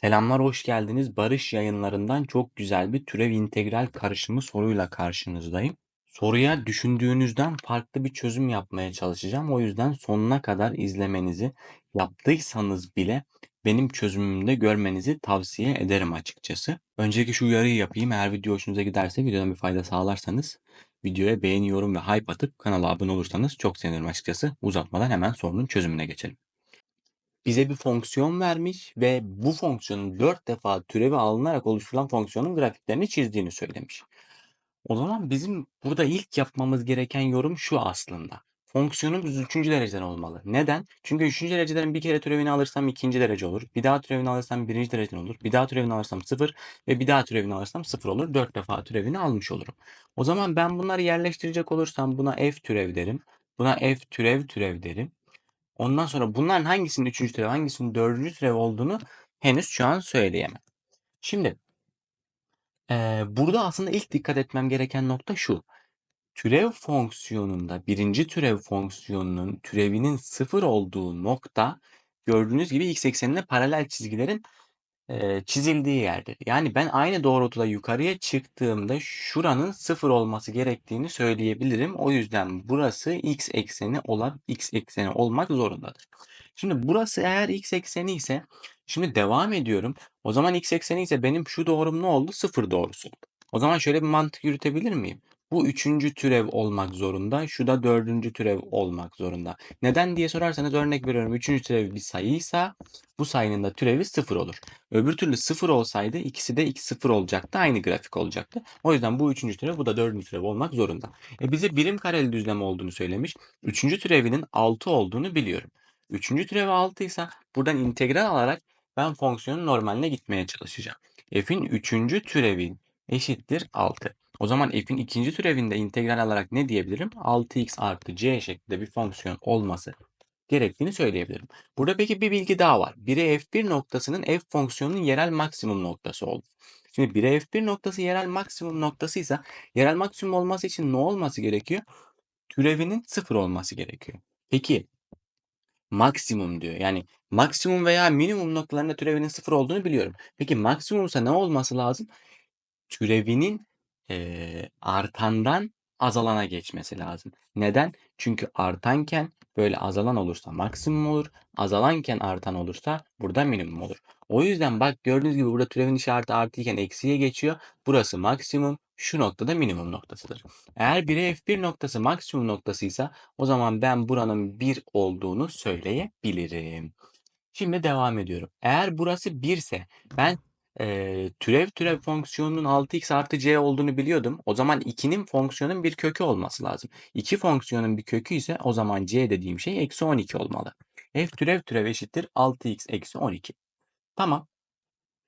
Selamlar, hoş geldiniz. Barış Yayınları'ndan çok güzel bir türev integral karışımı soruyla karşınızdayım. Soruya düşündüğünüzden farklı bir çözüm yapmaya çalışacağım. O yüzden sonuna kadar izlemenizi, yaptıysanız bile benim çözümümde görmenizi tavsiye ederim açıkçası. Önceki şu uyarıyı yapayım. Eğer video hoşunuza giderse, videodan bir fayda sağlarsanız videoya beğeni, yorum ve hype atıp kanala abone olursanız çok sevinirim açıkçası. Uzatmadan hemen sorunun çözümüne geçelim bize bir fonksiyon vermiş ve bu fonksiyonun 4 defa türevi alınarak oluşturulan fonksiyonun grafiklerini çizdiğini söylemiş. O zaman bizim burada ilk yapmamız gereken yorum şu aslında. Fonksiyonumuz 3. dereceden olmalı. Neden? Çünkü 3. dereceden bir kere türevini alırsam 2. derece olur. Bir daha türevini alırsam 1. dereceden olur. Bir daha türevini alırsam 0 ve bir daha türevini alırsam 0 olur. 4 defa türevini almış olurum. O zaman ben bunları yerleştirecek olursam buna f türev derim. Buna f türev türev derim. Ondan sonra bunların hangisinin üçüncü türev, hangisinin dördüncü türev olduğunu henüz şu an söyleyemem. Şimdi eee, burada aslında ilk dikkat etmem gereken nokta şu. Türev fonksiyonunda birinci türev fonksiyonunun türevinin sıfır olduğu nokta gördüğünüz gibi x eksenine paralel çizgilerin eee, çizildiği yerdir. Yani ben aynı doğrultuda yukarıya çıktığımda şuranın sıfır olması gerektiğini söyleyebilirim. O yüzden burası x ekseni olan x ekseni olmak zorundadır. Şimdi burası eğer x ekseni ise şimdi devam ediyorum. O zaman x ekseni ise benim şu doğrum ne oldu? Sıfır doğrusu. O zaman şöyle bir mantık yürütebilir miyim? Bu üçüncü türev olmak zorunda. Şu da dördüncü türev olmak zorunda. Neden diye sorarsanız örnek veriyorum. Üçüncü türev bir sayıysa bu sayının da türevi sıfır olur. Öbür türlü sıfır olsaydı ikisi de x sıfır olacaktı. Aynı grafik olacaktı. O yüzden bu üçüncü türev bu da dördüncü türev olmak zorunda. E bize birim kareli düzlem olduğunu söylemiş. Üçüncü türevinin 6 olduğunu biliyorum. Üçüncü türevi 6 ise buradan integral alarak ben fonksiyonun normaline gitmeye çalışacağım. F'in üçüncü türevi eşittir 6. O zaman f'in ikinci türevinde integral alarak ne diyebilirim? 6x artı c şeklinde bir fonksiyon olması gerektiğini söyleyebilirim. Burada peki bir bilgi daha var. 1'e f1 noktasının f fonksiyonunun yerel maksimum noktası oldu. Şimdi 1'e f1 noktası yerel maksimum noktasıysa yerel maksimum olması için ne olması gerekiyor? Türevinin 0 olması gerekiyor. Peki maksimum diyor. Yani maksimum veya minimum noktalarında türevinin 0 olduğunu biliyorum. Peki maksimumsa ne olması lazım? Türevinin eee, artandan azalana geçmesi lazım. Neden? Çünkü artanken böyle azalan olursa maksimum olur. Azalanken artan olursa burada minimum olur. O yüzden bak gördüğünüz gibi burada türevin işareti artıyken eksiye geçiyor. Burası maksimum. Şu noktada minimum noktasıdır. Eğer 1'e f1 noktası maksimum noktasıysa o zaman ben buranın 1 olduğunu söyleyebilirim. Şimdi devam ediyorum. Eğer burası 1 ise ben eee, türev türev fonksiyonunun 6x artı c olduğunu biliyordum. O zaman 2'nin fonksiyonun bir kökü olması lazım. 2 fonksiyonun bir kökü ise o zaman c dediğim şey eksi 12 olmalı. f türev türev eşittir 6x eksi 12. Tamam.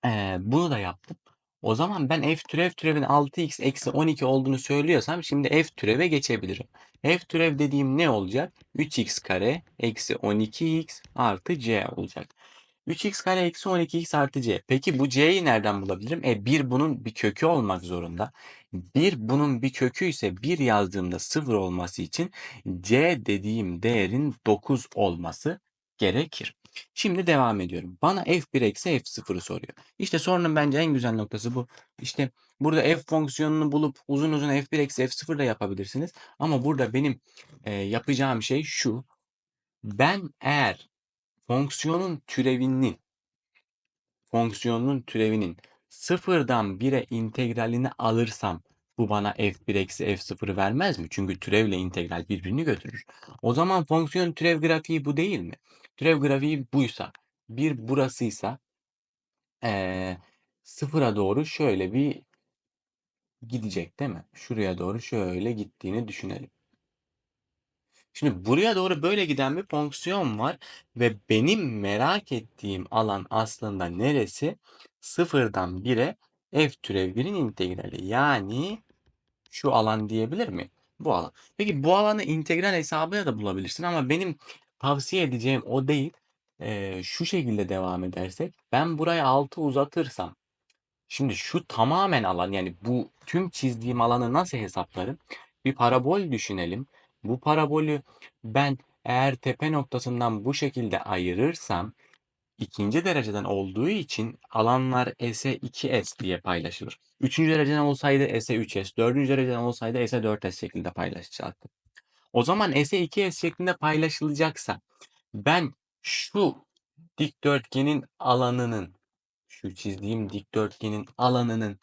Eee, bunu da yaptım. O zaman ben f türev türevin 6x eksi 12 olduğunu söylüyorsam şimdi f türeve geçebilirim. f türev dediğim ne olacak? 3x kare eksi 12x artı c olacak. 3x kare eksi 12x artı c. Peki bu c'yi nereden bulabilirim? E 1 bunun bir kökü olmak zorunda. 1 bunun bir kökü ise 1 yazdığımda 0 olması için c dediğim değerin 9 olması gerekir. Şimdi devam ediyorum. Bana f1 eksi f0'ı soruyor. İşte sorunun bence en güzel noktası bu. İşte burada f fonksiyonunu bulup uzun uzun f1 eksi f0 da yapabilirsiniz. Ama burada benim e, yapacağım şey şu. Ben eğer fonksiyonun türevinin fonksiyonun türevinin sıfırdan 1'e integralini alırsam bu bana f1 eksi f0 vermez mi? Çünkü türevle integral birbirini götürür. O zaman fonksiyon türev grafiği bu değil mi? Türev grafiği buysa, bir burasıysa ee, sıfıra doğru şöyle bir gidecek değil mi? Şuraya doğru şöyle gittiğini düşünelim. Şimdi buraya doğru böyle giden bir fonksiyon var ve benim merak ettiğim alan aslında neresi? Sıfırdan 1'e f türev 1'in integrali. Yani şu alan diyebilir mi? Bu alan. Peki bu alanı integral hesabıyla da bulabilirsin ama benim tavsiye edeceğim o değil. Ee, şu şekilde devam edersek ben buraya 6 uzatırsam şimdi şu tamamen alan yani bu tüm çizdiğim alanı nasıl hesaplarım? Bir parabol düşünelim. Bu parabolü ben eğer tepe noktasından bu şekilde ayırırsam ikinci dereceden olduğu için alanlar S'e 2S diye paylaşılır. Üçüncü dereceden olsaydı S'e 3S, dördüncü dereceden olsaydı S'e 4S şeklinde paylaşacaktı. O zaman S'e 2S şeklinde paylaşılacaksa ben şu dikdörtgenin alanının şu çizdiğim dikdörtgenin alanının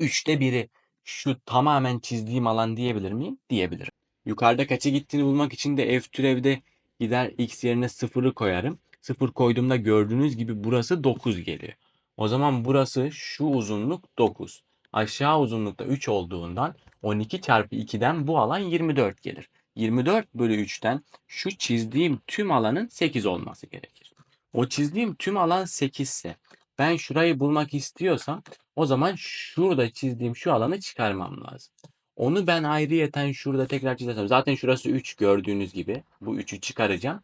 üçte biri şu tamamen çizdiğim alan diyebilir miyim? Diyebilirim. Yukarıda kaça gittiğini bulmak için de f türevde gider x yerine sıfırı koyarım. Sıfır koyduğumda gördüğünüz gibi burası 9 geliyor. O zaman burası şu uzunluk 9. Aşağı uzunlukta 3 olduğundan 12 çarpı 2'den bu alan 24 gelir. 24 bölü 3'ten şu çizdiğim tüm alanın 8 olması gerekir. O çizdiğim tüm alan 8 ise ben şurayı bulmak istiyorsam o zaman şurada çizdiğim şu alanı çıkarmam lazım. Onu ben ayrıyeten şurada tekrar çizersem zaten şurası 3 gördüğünüz gibi bu 3'ü çıkaracağım.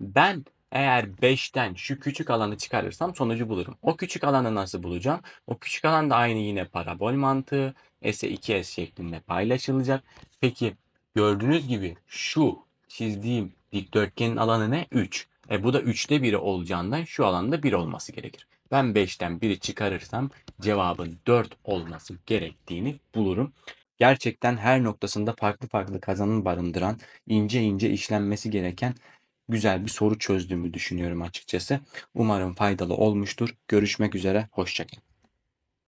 Ben eğer 5'ten şu küçük alanı çıkarırsam sonucu bulurum. O küçük alanı nasıl bulacağım? O küçük alan da aynı yine parabol mantığı. S'e 2S şeklinde paylaşılacak. Peki gördüğünüz gibi şu çizdiğim dikdörtgenin alanı ne? 3. E bu da 3'te 1'i olacağından şu alanda 1 olması gerekir. Ben 5'ten 1'i çıkarırsam cevabın 4 olması gerektiğini bulurum. Gerçekten her noktasında farklı farklı kazanım barındıran, ince ince işlenmesi gereken güzel bir soru çözdüğümü düşünüyorum açıkçası. Umarım faydalı olmuştur. Görüşmek üzere, hoşçakalın.